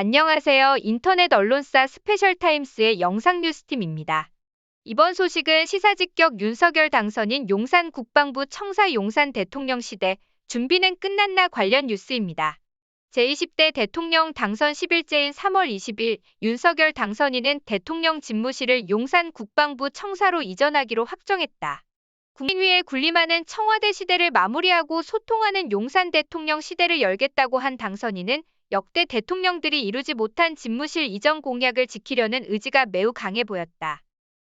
안녕하세요. 인터넷 언론사 스페셜타임스의 영상뉴스팀입니다. 이번 소식은 시사직격 윤석열 당선인 용산 국방부 청사 용산 대통령 시대 준비는 끝났나 관련 뉴스입니다. 제20대 대통령 당선 10일째인 3월 20일 윤석열 당선인은 대통령 집무실을 용산 국방부 청사로 이전하기로 확정했다. 국민 위에 군림하는 청와대 시대를 마무리하고 소통하는 용산 대통령 시대를 열겠다고 한 당선인은 역대 대통령들이 이루지 못한 집무실 이전 공약을 지키려는 의지가 매우 강해 보였다.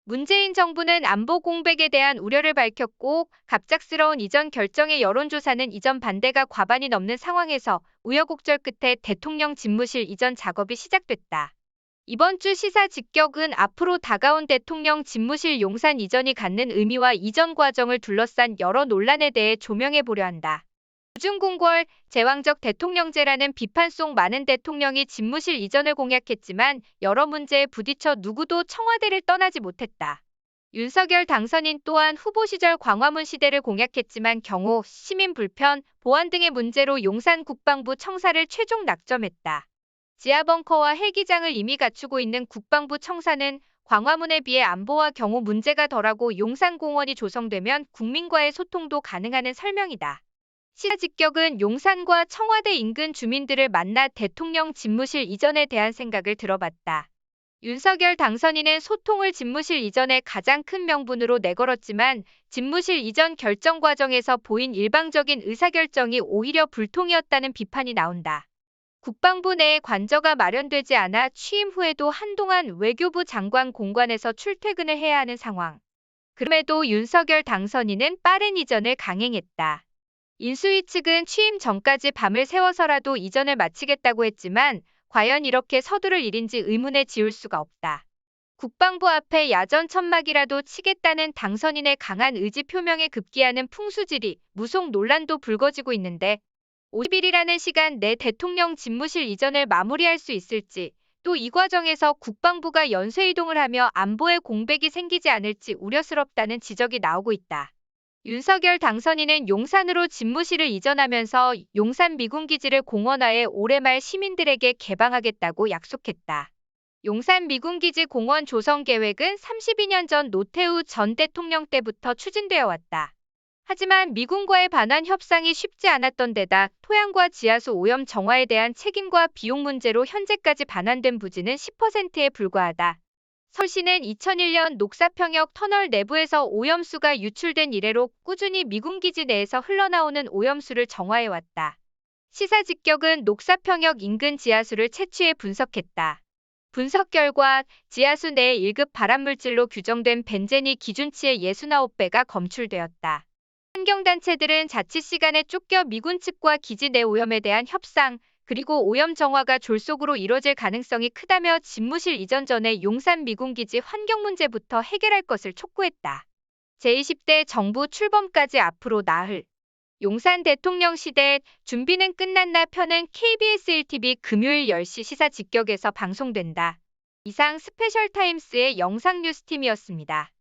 문재인 정부는 안보 공백에 대한 우려를 밝혔고 갑작스러운 이전 결정의 여론조사는 이전 반대가 과반이 넘는 상황에서 우여곡절 끝에 대통령 집무실 이전 작업이 시작됐다. 이번 주 시사 직격은 앞으로 다가온 대통령 집무실 용산 이전이 갖는 의미와 이전 과정을 둘러싼 여러 논란에 대해 조명해 보려 한다. 우중공궐 제왕적 대통령제라는 비판 속 많은 대통령이 집무실 이전을 공약했지만 여러 문제에 부딪혀 누구도 청와대를 떠나지 못했다. 윤석열 당선인 또한 후보 시절 광화문 시대를 공약했지만 경호, 시민 불편, 보안 등의 문제로 용산 국방부 청사를 최종 낙점했다. 지하 벙커와 헬기장을 이미 갖추고 있는 국방부 청사는 광화문에 비해 안보와 경호 문제가 덜하고 용산공원이 조성되면 국민과의 소통도 가능하는 설명이다. 시사 직격은 용산과 청와대 인근 주민들을 만나 대통령 집무실 이전에 대한 생각을 들어봤다. 윤석열 당선인은 소통을 집무실 이전의 가장 큰 명분으로 내걸었지만 집무실 이전 결정 과정에서 보인 일방적인 의사결정이 오히려 불통이었다는 비판이 나온다. 국방부 내에 관저가 마련되지 않아 취임 후에도 한동안 외교부 장관 공관에서 출퇴근을 해야 하는 상황. 그럼에도 윤석열 당선인은 빠른 이전을 강행했다. 인수위 측은 취임 전까지 밤을 새워서라도 이전을 마치겠다고 했지만 과연 이렇게 서두를 일인지 의문에 지울 수가 없다. 국방부 앞에 야전 천막이라도 치겠다는 당선인의 강한 의지 표명에 급기야는 풍수지리, 무속 논란도 불거지고 있는데 50일이라는 시간 내 대통령 집무실 이전을 마무리할 수 있을지 또 이 과정에서 국방부가 연쇄 이동을 하며 안보에 공백이 생기지 않을지 우려스럽다는 지적이 나오고 있다. 윤석열 당선인은 용산으로 집무실을 이전하면서 용산 미군기지를 공원화해 올해 말 시민들에게 개방하겠다고 약속했다. 용산 미군기지 공원 조성 계획은 32년 전 노태우 전 대통령 때부터 추진되어 왔다. 하지만 미군과의 반환 협상이 쉽지 않았던 데다 토양과 지하수 오염 정화에 대한 책임과 비용 문제로 현재까지 반환된 부지는 10%에 불과하다. 서울시는 2001년 녹사평역 터널 내부에서 오염수가 유출된 이래로 꾸준히 미군기지 내에서 흘러나오는 오염수를 정화해왔다. 시사 직격은 녹사평역 인근 지하수를 채취해 분석했다. 분석 결과 지하수 내 1급 발암물질로 규정된 벤젠이 기준치의 69배가 검출되었다. 환경단체들은 자치 시간에 쫓겨 미군 측과 기지 내 오염에 대한 협상, 그리고 오염 정화가 졸속으로 이뤄질 가능성이 크다며 집무실 이전 전에 용산 미군기지 환경 문제부터 해결할 것을 촉구했다. 제20대 정부 출범까지 앞으로 나흘. 용산 대통령 시대 준비는 끝났나 편은 KBS 1TV 금요일 10시 시사 직격에서 방송된다. 이상 스페셜 타임스의 영상 뉴스팀이었습니다.